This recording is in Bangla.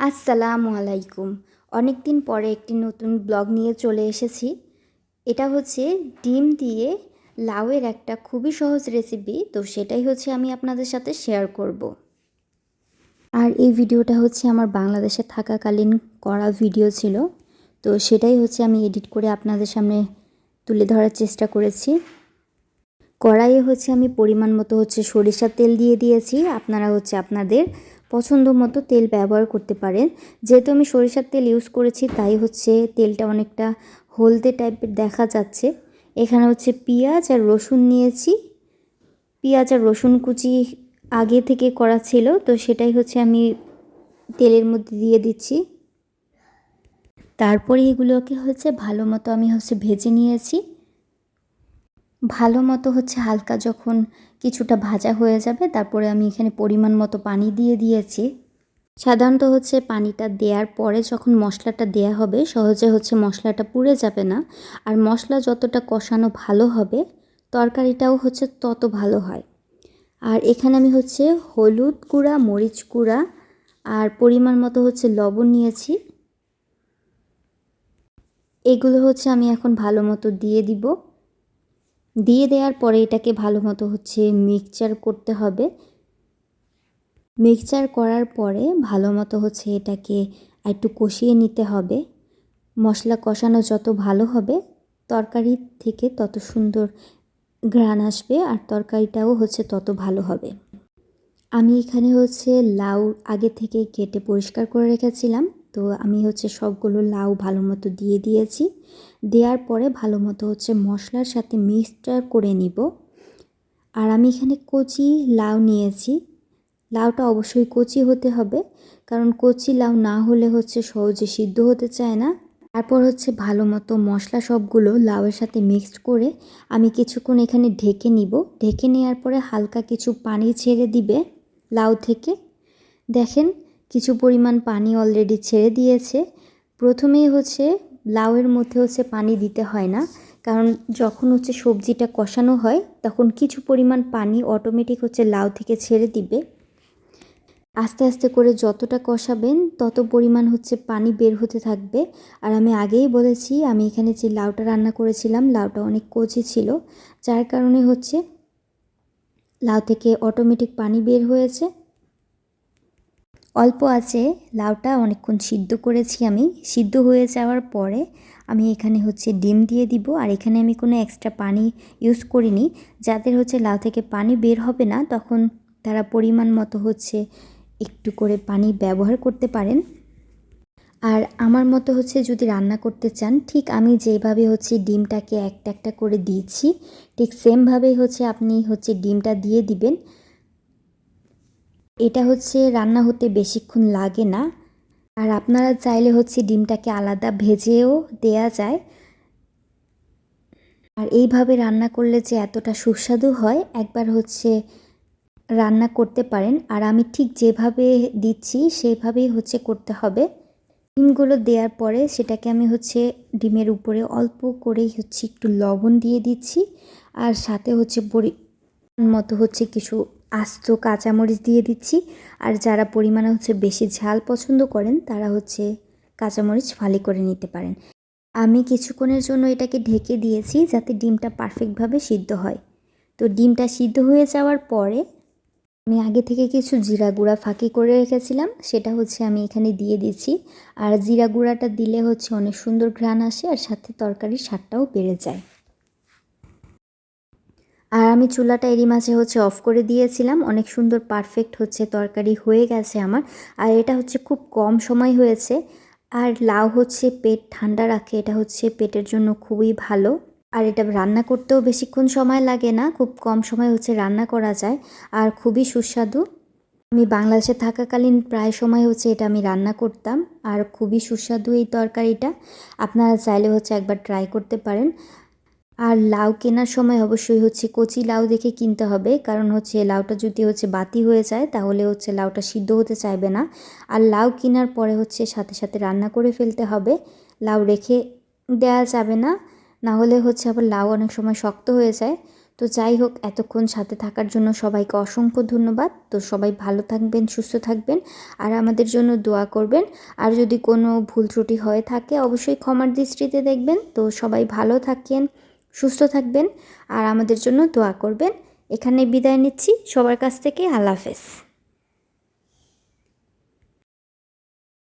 আসসালামু আলাইকুম। অনেক দিন পরে একটি নতুন ব্লগ নিয়ে চলে এসেছি। এটা হচ্ছে ডিম দিয়ে লাউয়ের একটা খুবই সহজ রেসিপি তো সেটাই হচ্ছে আমি আপনাদের সাথে শেয়ার করব। আর এই ভিডিওটা হচ্ছে আমার বাংলাদেশে থাকাকালীন করা ভিডিও ছিল। তো সেটাই হচ্ছে আমি এডিট করে আপনাদের সামনে তুলে ধরার চেষ্টা করেছি। কড়াইয়ে হচ্ছে আমি পরিমাণ মতো হচ্ছে সরিষার তেল দিয়ে দিয়েছি। আপনারা হচ্ছে আপনাদের পছন্দ মতো তেল ব্যবহার করতে পারেন। যেহেতু আমি সরিষার তেল ইউজ করেছি, তাই হচ্ছে তেলটা অনেকটা হলদে টাইপের দেখা যাচ্ছে। এখানে হচ্ছে পেঁয়াজ আর রসুন নিয়েছি। পেঁয়াজ আর রসুন কুচি আগে থেকে করা ছিল, তো সেটাই হচ্ছে আমি তেলের মধ্যে দিয়ে দিচ্ছি। তারপরে এগুলোকে হচ্ছে ভালো মতো আমি হচ্ছে ভেজে নিয়েছি। ভালো মতো হচ্ছে হালকা যখন কিছুটা ভাজা হয়ে যাবে, তারপরে আমি এখানে পরিমাণ মতো পানি দিয়ে দিয়েছি। সাধারণত হচ্ছে পানিটা দেওয়ার পরে যখন মশলাটা দেয়া হবে, সহজে হচ্ছে মশলাটা পুড়ে যাবে না। আর মশলা যতটা কষানো ভালো হবে, তরকারিটাও হচ্ছে তত ভালো হয়। আর এখানে আমি হচ্ছে হলুদ গুঁড়া, মরিচ গুঁড়া আর পরিমাণ মতো হচ্ছে লবণ নিয়েছি। এগুলো হচ্ছে আমি এখন ভালো মতো দিয়ে দিব। দিয়ে দেওয়ার পরে এটাকে ভালো মতো হচ্ছে মিক্সচার করতে হবে। মিক্সচার করার পরে ভালো মতো হচ্ছে এটাকে একটু কষিয়ে নিতে হবে। মশলা কষানো যত ভালো হবে, তরকারি থেকে তত সুন্দর ঘ্রাণ আসবে আর তরকারিটাও হচ্ছে তত ভালো হবে। আমি এখানে হচ্ছে লাউ আগে থেকে কেটে পরিষ্কার করে রেখেছিলাম। তো আমি হচ্ছে সবগুলো লাউ ভালো মতো দিয়ে দিয়েছি। দেওয়ার পরে ভালো মতো হচ্ছে মশলার সাথে মিক্সচার করে নিব। আর আমি এখানে কচি লাউ নিয়েছি। লাউটা অবশ্যই কচি হতে হবে, কারণ কচি লাউ না হলে হচ্ছে সহজে সিদ্ধ হতে চায় না। তারপর হচ্ছে ভালো মতো মশলা সবগুলো লাউয়ের সাথে মিক্সড করে আমি কিছুক্ষণ এখানে ঢেকে নিব। ঢেকে নেওয়ার পরে হালকা কিছু পানি ছেড়ে দিবে লাউ থেকে। দেখেন কিছু পরিমাণ পানি অলরেডি ছেড়ে দিয়েছে। প্রথমেই হচ্ছে লাউয়ের মধ্যে হচ্ছে পানি দিতে হয় না, কারণ যখন হচ্ছে সবজিটা কষানো হয়, তখন কিছু পরিমাণ পানি অটোমেটিক হচ্ছে লাউ থেকে ছেড়ে দিবে। আস্তে আস্তে করে যতটা কষাবেন, তত পরিমাণ হচ্ছে পানি বের হতে থাকবে। আর আমি আগেই বলেছি, আমি এখানে যে লাউটা রান্না করেছিলাম, লাউটা অনেক কচি ছিল, যার কারণে হচ্ছে লাউ থেকে অটোমেটিক পানি বের হয়েছে। অল্প আছে, লাউটা অনেকক্ষণ সিদ্ধ করেছি আমি। সিদ্ধ হয়ে যাওয়ার পরে আমি এখানে হচ্ছে ডিম দিয়ে দিব। আর এখানে আমি কোনো এক্সট্রা পানি ইউজ করিনি। যাদের হচ্ছে লাউ থেকে পানি বের হবে না, তখন তারা পরিমাণ মতো হচ্ছে একটু করে পানি ব্যবহার করতে পারেন। আর আমার মতো হচ্ছে যদি রান্না করতে চান, ঠিক আমি যেভাবে হচ্ছে ডিমটাকে একটা একটা করে দিয়েছি, ঠিক সেমভাবেই হচ্ছে আপনি হচ্ছে ডিমটা দিয়ে দিবেন। এটা হচ্ছে রান্না হতে বেশিক্ষণ লাগে না। আর আপনারা চাইলে হচ্ছে ডিমটাকে আলাদা ভেজেও দেয়া যায়। আর এইভাবে রান্না করলে যে এতটা সুস্বাদু হয়, একবার হচ্ছে রান্না করতে পারেন। আর আমি ঠিক যেভাবে দিচ্ছি, সেভাবেই হচ্ছে করতে হবে। ডিমগুলো দেওয়ার পরে সেটাকে আমি হচ্ছে ডিমের উপরে অল্প করেই হচ্ছে একটু লবণ দিয়ে দিচ্ছি। আর সাথে হচ্ছে পরি মতো হচ্ছে কিছু আস্ত কাঁচামরিচ দিয়ে দিচ্ছি। আর যারা পরিমাণে হচ্ছে বেশি ঝাল পছন্দ করেন, তারা হচ্ছে কাঁচামরিচ ফালি করে নিতে পারেন। আমি কিছুক্ষণের জন্য এটাকে ঢেকে দিয়েছি যাতে ডিমটা পারফেক্টভাবে সিদ্ধ হয়। তো ডিমটা সিদ্ধ হয়ে যাওয়ার পরে আমি আগে থেকে কিছু জিরা গুঁড়া ফাঁকি করে রেখেছিলাম, সেটা হচ্ছে আমি এখানে দিয়ে দিচ্ছি। আর জিরা গুঁড়াটা দিলে হচ্ছে অনেক সুন্দর ঘ্রাণ আসে আর সাথে তরকারির স্বাদটাও বেড়ে যায়। আর আমি চুলাটা এরই মাঝে হচ্ছে অফ করে দিয়েছিলাম। অনেক সুন্দর পারফেক্ট হচ্ছে, তরকারি হয়ে গেছে আমার। আর এটা হচ্ছে খুব কম সময় হয়েছে। আর লাউ হচ্ছে পেট ঠান্ডা রাখে, এটা হচ্ছে পেটের জন্য খুবই ভালো। আর এটা রান্না করতেও বেশিক্ষণ সময় লাগে না, খুব কম সময় হচ্ছে রান্না করা যায়। আর খুবই সুস্বাদু। আমি বাংলাদেশে থাকাকালীন প্রায় সময় হচ্ছে এটা আমি রান্না করতাম। আর খুবই সুস্বাদু এই তরকারিটা। আপনারা চাইলে হচ্ছে একবার ট্রাই করতে পারেন। আর লাউ কেনার সময় অবশ্যই হচ্ছে কচি লাউ দেখে কিনতে হবে। কারণ হচ্ছে লাউটা যদি হচ্ছে বাতি হয়ে যায়, তাহলে হচ্ছে লাউটা সিদ্ধ হতে চাইবে না। আর লাউ কেনার পরে হচ্ছে সাথে সাথে রান্না করে ফেলতে হবে। লাউ রেখে দেয়া যাবে না। না হলে হচ্ছে আবার লাউ অনেক সময় শক্ত হয়ে যায়। তো যাই হোক, এতক্ষণ সাথে থাকার জন্য সবাইকে অসংখ্য ধন্যবাদ। তো সবাই ভালো থাকবেন, সুস্থ থাকবেন আর আমাদের জন্য দোয়া করবেন। আর যদি কোনো ভুল ত্রুটি হয়ে থাকে, অবশ্যই ক্ষমার দৃষ্টিতে দেখবেন। তো সবাই ভালো থাকেন। সুস্থ থাকবেন আর আমাদের জন্য দোয়া করবেন। এখানে বিদায় নিচ্ছি। সবার কাছ থেকে আল্লাহ হাফেজ।